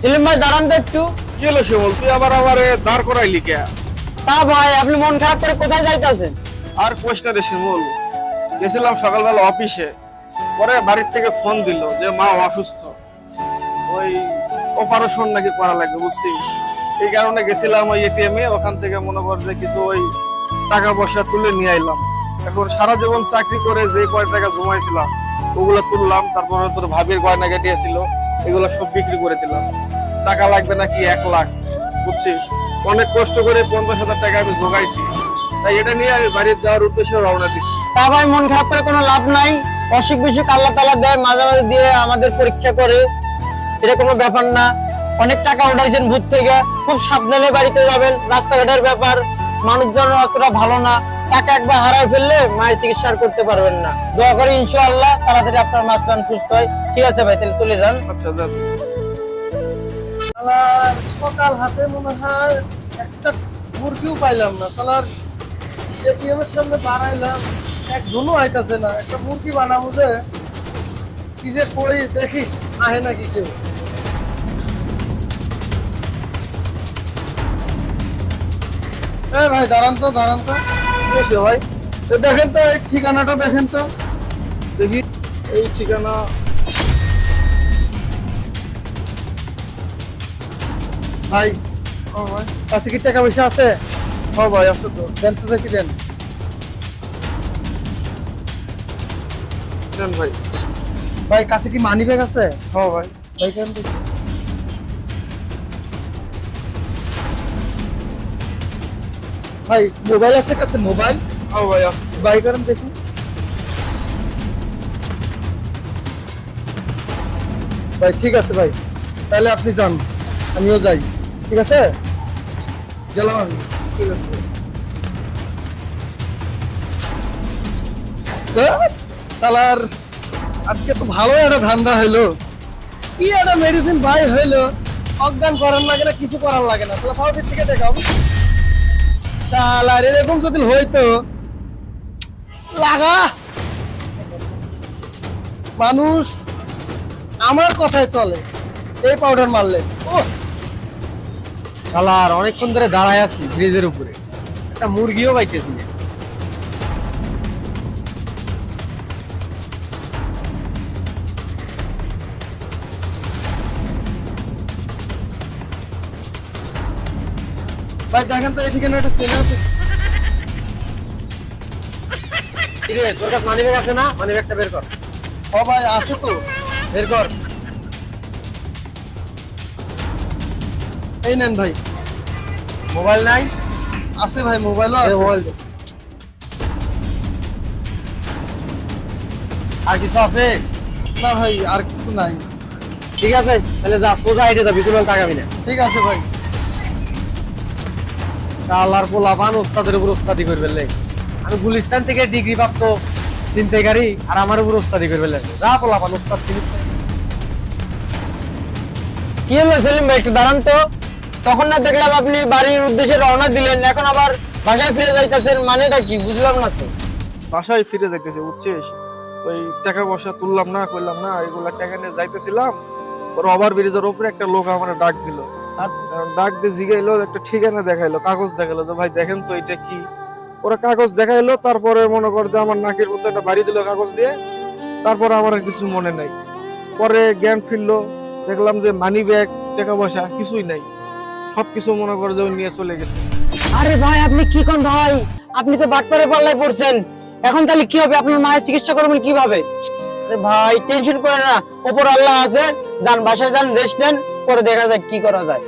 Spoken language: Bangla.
সেলিম ভাই দাঁড়ান তো একটু। কি হলো শিমুল? তুই আবার আমারে দাঁড় করাইলি কে? তা ভাই আপনি মন খারাপ করে কোথায় যাইতাছেন? আর কোশ না রে শিমুল গেছিলাম সকালবেলা অফিসে। পরে বাড়ির থেকে ফোন দিল যে মা অসুস্থ। ওই অপারেশন নাকি করা লাগবে বুঝছিস? এই কারণে গেছিলাম ওই এটিএম এ ওখান থেকে মনে কর যে কিছু ওই টাকা পয়সা তুলে নিয়ে আইলাম। এখন সারা জীবন চাকরি করে যে কয় টাকা জমাইছিলাম ওগুলো তুললাম তারপরে তোর ভাবির গয়না কেটে ছিল এগুলো সব বিক্রি করে দিলাম। টাকা লাগবে নাকি এক লাখ, বুঝছিস? অনেক কষ্ট করে পঞ্চাশ হাজার টাকা আমি জোগাইছি। তাই এটা নিয়ে আমি বাড়ির যাওয়ার উদ্দেশ্যে রওনা দিচ্ছি তা ভাই, মন খারাপ করে কোনো লাভ নাই। অসুখ বিসুখ আল্লাহ তালা দেয়, মাঝে মাঝে দিয়ে আমাদের পরীক্ষা করে। এটা কোনো ব্যাপার না। অনেক টাকা উঠাইছেন ভূত থেকে। খুব সাবধানে বাড়িতে যাবেন। রাস্তাঘাটের ব্যাপার। মানুষজন অতটা ভালো না। টাকা একবার হারাই ফেললে মায়ের চিকিৎসা করতে পারবেন না। দোয়া করি ইনশাআল্লাহ তাড়াতাড়ি আপনার মা সুস্থ হয়। ঠিক আছে ভাই তাহলে চলে যান। আচ্ছা সকাল হাতে মনে হয় একটা মুরগিও পাইলাম না। এটিএম এর সামনে এক ধনু আইতাছে না। একটা মুরগি বানাবো যে কি যে করি দেখিস আহে না কিছু এ ভাই দাঁড়ান তো দাঁড়ান তো। কি ভাই। এ দেখেন তো এই ঠিকানাটা দেখেন তো। দেখি এই ঠিকানা। ভাই ও ভাই। কাছে কি টাকা পয়সা আছে? ও ভাই আছে তো। দেন তো দেখি দেন। দেন ভাই। ভাই কাছে কি মানি ব্যাগ আছে? ও ভাই। ভাই কেন ভাই মোবাইল আছে কাছে মোবাইল ও ভাই আছে। বাই করেন দেখি ভাই ঠিক আছে ভাই। তাহলে আপনি যান আমিও যাই। ঠিক আছে? গেলাম আমি। ঠিক আছে। শালার আজকে তো ভালো একটা ধান্দা হইল। কি একটা মেডিসিন ভাই হইল? অজ্ঞান করার লাগে না কিছু করার লাগে না। তাহলে ফাউটির থেকে দেখাও। শালার এরকম যদি হইতো? লাগা। মানুষ আমার কথায় চলে, এই পাউডার মারলে। ও শালার অনেকক্ষণ ধরে দাঁড়ায় আছি ব্রিজের উপরে। একটা মুরগিও পাইতেছি না ভাই দেখেন তো এই ঠিকানাটা চেনা আছে। কিরে তোর কাছে মানি ব্যাগ আছে না? মানি ব্যাগটা বের কর। ও ভাই আছে তো। বের কর। এই নেন ভাই। মোবাইল নাই? আছে ভাই মোবাইলও আছে। মোবাইল আর কিছু আছে? না ভাই আর কিছু নাই। ঠিক আছে তাহলে যা সোজা হেঁটে যাবি কোনো তাকাবি না। ঠিক আছে ভাই। শালার পোলাপান ওস্তাদের উপর ওস্তাদি করে ফেললে আমি গুলিস্তান থেকে ডিগ্রি প্রাপ্ত ছিনতাইকারী আর আমার উপর ওস্তাদি যা পোলাপান ওস্তাদ কি হলো সেলিম ভাই একটু দাঁড়ান তো। তখন না দেখলাম আপনি বাড়ির উদ্দেশ্যে রওনা দিলেন এখন আবার বাসায় ফিরে যাইতেছেন মানেটা কি বুঝলাম না তো। বাসায় ফিরে যাইতেছে বুঝছিস? ওই টাকা পয়সা তুললাম না করলাম না এগুলা টাকা নিয়ে যাইতেছিলাম। ওর ওভার ব্রিজের উপরে একটা লোক আমার ডাক দিল। ডাক দিয়ে জিগাইলো, একটা ঠিকানা দেখাইলো, কাগজ দেখাইলো যে, ভাই, দেখেন তো এটা কি? ওরা কাগজ দেখাইলো, তারপরে মনে কর যে, আমার নাকের মধ্যে একটা বাড়ি দিল কাগজ দিয়ে, তারপরে আমার কিছু মনে নাই। পরে জ্ঞান ফিরলো, দেখলাম যে মানি ব্যাগ টাকা পয়সা, কিছুই নাই। সবকিছু মনে কর যে নিয়ে চলে গেছে। আরে ভাই, আপনি কি কোন ভাই? আপনি তো বাটপারে পাল্লায় পড়ছেন। এখন তাহলে কি হবে? আপনার মায়ের চিকিৎসা করবেন কীভাবে? ভাই, টেনশন করে না। ওপর আল্লাহ আছে। যান, বাসায় যান, রেস্ট নেন। পরে দেখা যাক কি করা যায়।